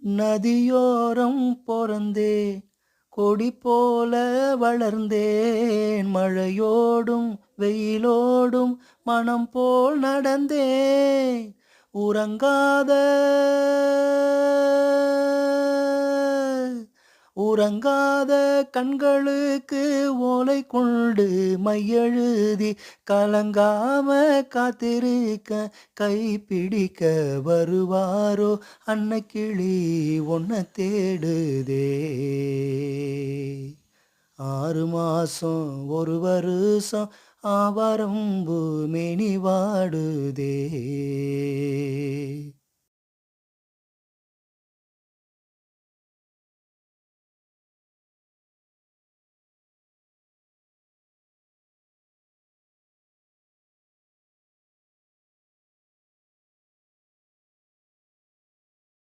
நதியோரம் பிறந்தே கொடி போல வளர்ந்தேன். மழையோடும் வெயிலோடும் மனம் போல் நடந்தேன். உறங்காத உறங்காத கண்களுக்கு ஓலை கொண்டு மையெழுதி கலங்காம காத்திருக்க கை பிடிக்க வருவாரோ அன்னக்கிளி ஒன்ன தேடுதே. ஆறு மாசம் ஒரு வருஷம் ஆவரம்பு மேனி வாடுதே.